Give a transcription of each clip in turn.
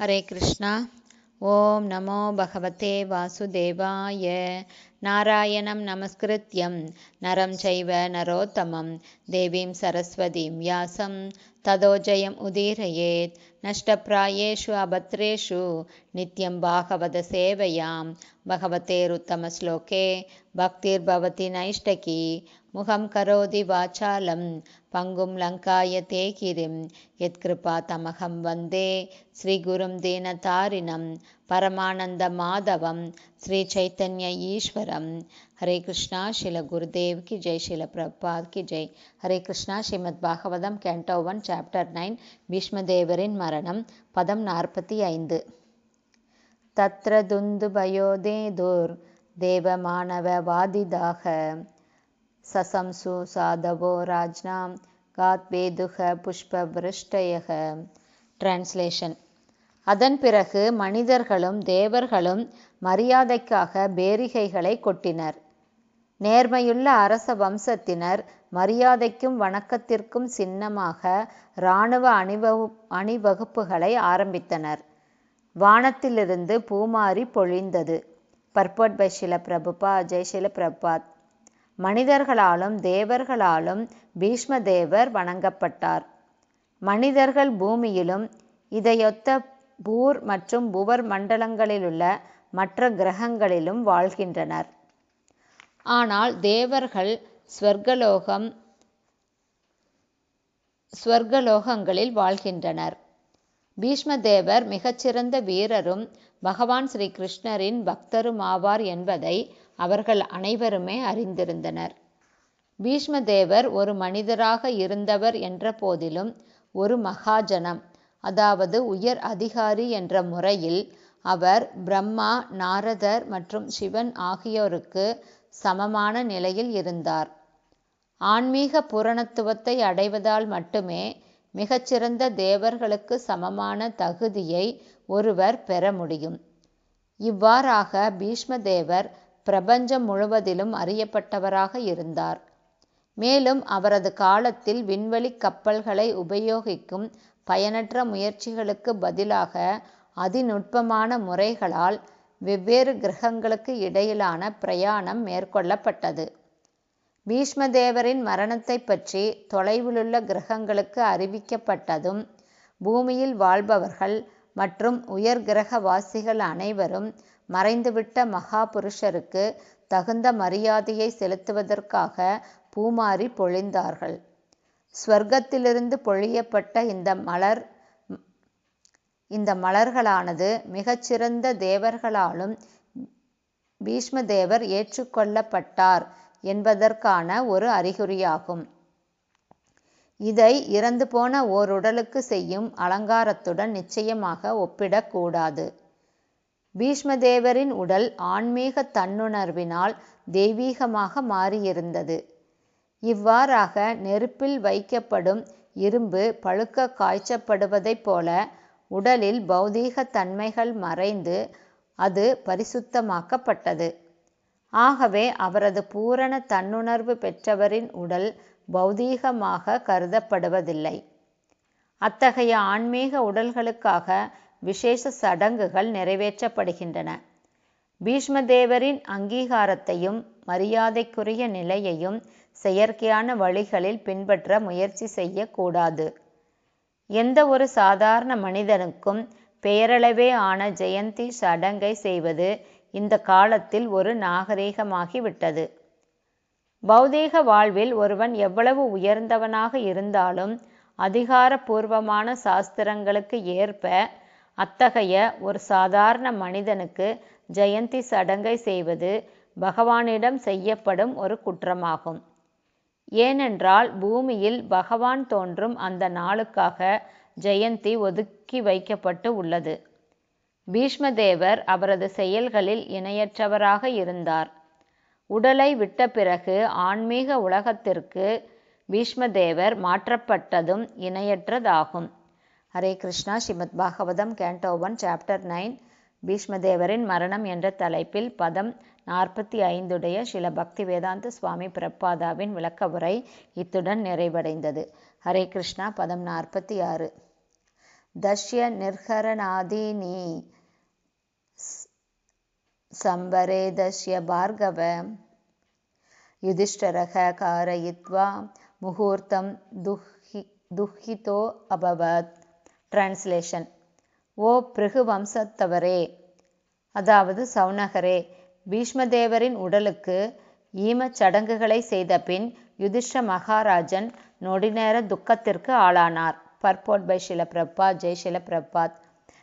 ஹரே கிருஷ்ணா. ஓம் நமோ பகவதே வாசுதேவாய. नारायणं नमस्कृत्यं नरं चैव नरोत्तमं देवीं सरस्वतीं व्यासं ततो जयम् उदीरयेत् नष्टप्रायेषु अभद्रेषु नित्यं भागवतसेवयां भगवतेरुत्तमश्लोके भक्तिर्भवति नैष्टकी मुखं करोति वाचालं पङ्गुं लङ्कायते गिरिं यत्कृपातमहं वन्दे श्रीगुरुं दीनतारिणं பரமானந்த மாதவம் ஸ்ரீ சைத்தன்ய ஈஸ்வரம். ஹரே கிருஷ்ணா ஷில குருதேவ் கி ஜெய் ஷில பிரபாத் கி Jai. Hare Krishna Srimad Bhagavatam canto one chapter nine பீஷ்மதேவரின் மரணம் பதம் நாற்பத்தி ஐந்து. தத்ர துந்து மாணவ வாதிதாக. சசம்சு சாதவோ ராஜ்னாம் காத்வேதுக புஷ்பவிருஷ்டயக டிரான்ஸ்லேஷன் அதன் பிறகு மனிதர்களும் தேவர்களும் மரியாதைக்காக பேரிகைகளை கொட்டினர். நேர்மையுள்ள அரச வம்சத்தினர் மரியாதைக்கும் வணக்கத்திற்கும் சின்னமாக இராணுவ அணிவகு அணிவகுப்புகளை ஆரம்பித்தனர். வானத்திலிருந்து பூமாரி பொழிந்தது. பர்பட் பை ஷில பிரபுபா ஜெய்ஷில பிரபாத். மனிதர்களாலும் தேவர்களாலும் பீஷ்ம தேவர் வணங்கப்பட்டார். மனிதர்கள் பூமியிலும் இதையொத்த பூர் மற்றும் புவர் மண்டலங்களிலுள்ள மற்ற கிரகங்களிலும் வாழ்கின்றனர். ஆனால் தேவர்கள் ஸ்வர்கலோகம் ஸ்வர்கலோகங்களில் வாழ்கின்றனர். பீஷ்மதேவர் மிகச்சிறந்த வீரரும் பகவான் ஸ்ரீ கிருஷ்ணரின் பக்தருமாவார் என்பதை அவர்கள் அனைவருமே அறிந்திருந்தனர். பீஷ்மதேவர் ஒரு மனிதராக இருந்தவர் என்ற போதிலும் ஒரு மகாஜனம். அதாவது உயர் அதிகாரி என்ற முறையில் அவர் பிரம்மா நாரதர் மற்றும் சிவன் ஆகியோருக்கு சமமான நிலையில் இருந்தார். ஆன்மீக பூரணத்துவத்தை அடைவதால் மட்டுமே மிகச்சிறந்த தேவர்களுக்கு சமமான தகுதியை ஒருவர் பெற முடியும். இவ்வாறாக பீஷ்மதேவர் பிரபஞ்சம் முழுவதிலும் அறியப்பட்டவராக இருந்தார். மேலும் அவரது காலத்தில் விண்வெளி கப்பல்களை உபயோகிக்கும் பயனற்ற முயற்சிகளுக்கு பதிலாக அதிநுட்பமான முறைகளால் வெவ்வேறு கிரகங்களுக்கு இடையிலான பிரயாணம் மேற்கொள்ளப்பட்டது. பீஷ்மதேவரின் மரணத்தை பற்றி தொலைவிலுள்ள கிரகங்களுக்கு அறிவிக்கப்பட்டதும் பூமியில் வாழ்பவர்கள் மற்றும் உயர் கிரகவாசிகள் அனைவரும் மறைந்துவிட்ட மகா புருஷருக்கு தகுந்த மரியாதையை செலுத்துவதற்காக பூமாரி பொழிந்தார்கள். ஸ்வர்க்கத்திலிருந்து பொழியப்பட்ட இந்த மலர் இந்த மலர்களானது மிகச்சிறந்த தேவர்களாலும் பீஷ்மதேவர் ஏற்றுக்கொள்ளப்பட்டார் என்பதற்கான ஒரு அறிகுறியாகும். இதை இறந்து போன ஓர் உடலுக்கு செய்யும் அலங்காரத்துடன் நிச்சயமாக ஒப்பிடக்கூடாது. பீஷ்மதேவரின் உடல் ஆன்மீக தன்னுணர்வினால் தெய்வீகமாக மாறியிருந்தது. இவ்வாறாக நெருப்பில் வைக்கப்படும் இரும்பு பழுக்க காய்ச்சப்படுவதைப் போல உடலில் பௌதீக தன்மைகள் மறைந்து அது பரிசுத்தமாக்கப்பட்டது. ஆகவே அவரது பூரண தன்னுணர்வு பெற்றவரின் உடல் பௌதீகமாக கருதப்படுவதில்லை. அத்தகைய ஆன்மீக உடல்களுக்காக விசேஷ சடங்குகள் நிறைவேற்றப்படுகின்றன. பீஷ்மதேவரின் அங்கீகாரத்தையும் மரியாதைக்குரிய நிலையையும் செயற்கையான வழிகளில் பின்பற்ற முயற்சி செய்யக்கூடாது. எந்த ஒரு சாதாரண மனிதனுக்கும் பெயரளவே ஆன ஜெயந்தி சடங்கை செய்வது இந்த காலத்தில் ஒரு நாகரீகமாகிவிட்டது. பௌதீக வாழ்வில் ஒருவன் எவ்வளவு உயர்ந்தவனாக இருந்தாலும் அதிகாரபூர்வமான சாஸ்திரங்களுக்கு ஏற்ப அத்தகைய ஒரு சாதாரண மனிதனுக்கு ஜெயந்தி சடங்கை செய்வது பகவானிடம் செய்யப்படும் ஒரு குற்றமாகும். ஏனென்றால் பூமியில் பகவான் தோன்றும் அந்த நாளுக்காக ஜெயந்தி ஒதுக்கி வைக்கப்பட்டு உள்ளது. பீஷ்மதேவர் அவரது செயல்களில் இணையற்றவராக இருந்தார். உடலை விட்ட பிறகு ஆன்மீக உலகத்திற்கு பீஷ்மதேவர் மாற்றப்பட்டதும் இணையற்றதாகும். Hare Krishna Srimad Bhagavatam canto one chapter nine பீஷ்மதேவரின் மரணம் என்ற தலைப்பில் பதம் நாற்பத்தி ஐந்துடைய சில பக்தி வேதாந்த சுவாமி பிரபாதாவின் விளக்க உரை இத்துடன் நிறைவடைந்தது. ஹரே கிருஷ்ணா பதம் நாற்பத்தி ஆறு தஷ்ய நிர்ஹரணாதீனி சம்பரே தஷ்ய பார்கவ யுதிஷ்டரக காரயித்வா முகூர்த்தம் துஹி துஹிதோ அபவத். டிரான்ஸ்லேஷன் ஓ பிருகு வம்சத்தவரே. அதாவது சவுனகரே பீஷ்மதேவரின் உடலுக்கு ஈமச் சடங்குகளை செய்த பின் யுதிஷ்ட மகாராஜன் நொடிநேர துக்கத்திற்கு ஆளானார். பர்போட் பை ஷில பிரபாத் ஜெய் ஷில பிரபாத்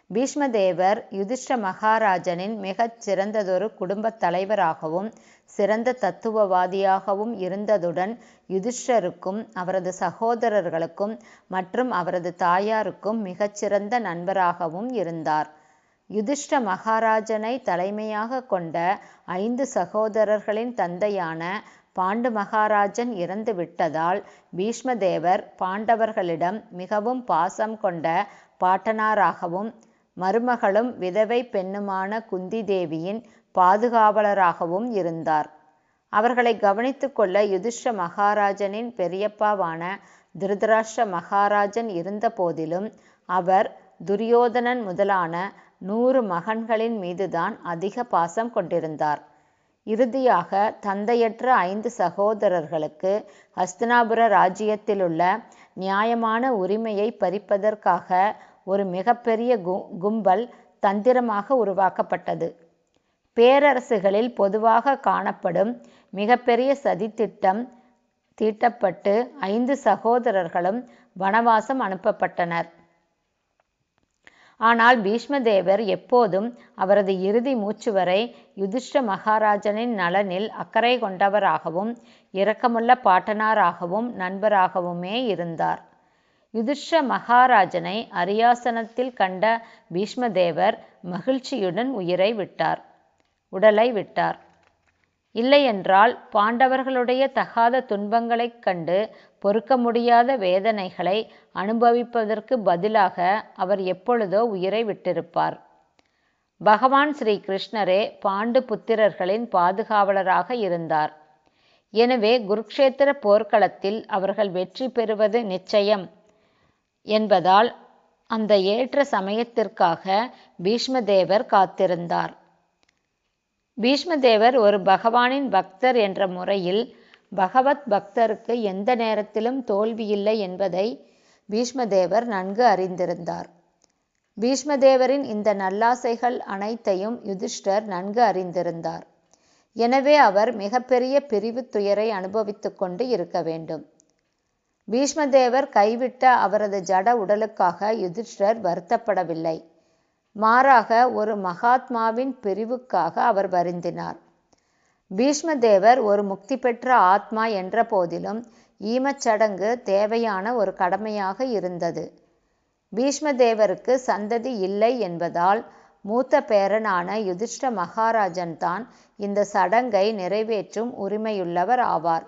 பீஷ்மதேவர் யுதிஷ்ட மகாராஜனின் மிகச் சிறந்ததொரு குடும்பத் தலைவராகவும் சிறந்த தத்துவவாதியாகவும் இருந்ததுடன் யுதிஷ்டருக்கும் அவரது சகோதரர்களுக்கும் மற்றும் அவரது தாயாருக்கும் மிகச்சிறந்த நண்பராகவும் இருந்தார். யுதிஷ்ட மகாராஜனை தலைமையாக கொண்ட ஐந்து சகோதரர்களின் தந்தையான பாண்டு மகாராஜன் இறந்து விட்டதால் பீஷ்மதேவர் பாண்டவர்களிடம் மிகவும் பாசம் கொண்ட பாட்டனாராகவும் மருமகளும் விதவை பெண்ணுமான குந்தி தேவியின் பாதுகாவலராகவும் இருந்தார். அவர்களை கவனித்து கொள்ள யுதிஷ்ட மகாராஜனின் பெரியப்பாவான திருதராஷ்டிர மகாராஜன் இருந்த போதிலும் அவர் துரியோதனன் முதலான நூறு மகன்களின் மீதுதான் அதிக பாசம் கொண்டிருந்தார். இறுதியாக தந்தையற்ற ஐந்து சகோதரர்களுக்கு ஹஸ்தினாபுர ராஜ்யத்திலுள்ள நியாயமான உரிமையை பறிப்பதற்காக ஒரு மிகப்பெரிய கு கும்பல் தந்திரமாக உருவாக்கப்பட்டது. பேரரசுகளில் பொதுவாக காணப்படும் மிகப்பெரிய சதித்திட்டம் தீட்டப்பட்டு ஐந்து சகோதரர்களும் வனவாசம் அனுப்பப்பட்டனர். ஆனால் பீஷ்மதேவர் எப்போதும் அவரது இறுதி மூச்சு வரை யுதிஷ்ட மகாராஜனின் நலனில் அக்கறை கொண்டவராகவும் இரக்கமுள்ள பாட்டனாராகவும் நண்பராகவுமே இருந்தார். யுதிஷ்ட மகாராஜனை அரியாசனத்தில் கண்ட பீஷ்மதேவர் மகிழ்ச்சியுடன் உயிரை விட்டார் உடலை விட்டார். இல்லையென்றால் பாண்டவர்களுடைய தகாத துன்பங்களைக் கண்டு பொறுக்க முடியாத வேதனைகளை அனுபவிப்பதற்கு பதிலாக அவர் எப்பொழுதோ உயிரை விட்டிருப்பார். பகவான் ஸ்ரீ கிருஷ்ணரே பாண்டு புத்திரர்களின் பாதுகாவலராக இருந்தார். எனவே குருக்ஷேத்திர போர்க்களத்தில் அவர்கள் வெற்றி பெறுவது நிச்சயம். என்பதால் அந்த ஏற்ற சமயத்திற்காக பீஷ்மதேவர் காத்திருந்தார். பீஷ்மதேவர் ஒரு பகவானின் பக்தர் என்ற முறையில் பகவத் பக்தருக்கு எந்த நேரத்திலும் தோல்வியில்லை என்பதை பீஷ்மதேவர் நன்கு அறிந்திருந்தார். பீஷ்மதேவரின் இந்த நல்லாசைகள் அனைத்தையும் யுதிஷ்டர் நன்கு அறிந்திருந்தார். எனவே அவர் மிகப்பெரிய பிரிவு துயரை அனுபவித்துக்கொண்டு இருக்க வேண்டும். பீஷ்மதேவர் கைவிட்ட அவரது ஜட உடலுக்காக யுதிஷ்டர் வருத்தப்படவில்லை. மாறாக ஒரு மகாத்மாவின் பிரிவுக்காக அவர் வருந்தினார். பீஷ்மதேவர் ஒரு முக்தி பெற்ற ஆத்மா என்ற போதிலும் ஈமச்சடங்கு தேவையான ஒரு கடமையாக இருந்தது. பீஷ்மதேவருக்கு சந்ததி இல்லை என்பதால் மூத்த பேரனான யுதிஷ்ட மகாராஜன் தான் இந்த சடங்கை நிறைவேற்றும் உரிமையுள்ளவர் ஆவார்.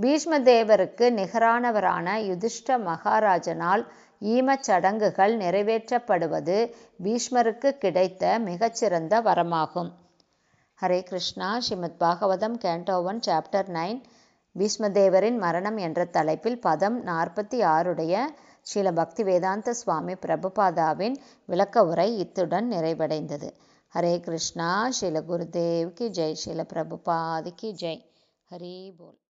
பீஷ்மதேவருக்கு நிகரானவரான யுதிஷ்ட மகாராஜனால் ஈமச் சடங்குகள் நிறைவேற்றப்படுவது பீஷ்மருக்கு கிடைத்த மிகச்சிறந்த வரமாகும். Hare Krishna. Srimad Bhagavatam canto one chapter nine பீஷ்மதேவரின் மரணம் என்ற தலைப்பில் பதம் நாற்பத்தி ஆறுடைய ஸ்ரீல பக்தி வேதாந்த சுவாமி பிரபுபாதாவின் விளக்க உரை இத்துடன் நிறைவடைந்தது. ஹரே கிருஷ்ணா. ஸ்ரீல குருதேவ் கி ஜெய். ஸ்ரீல பிரபுபாதி கி ஜெய். ஹரி போல்.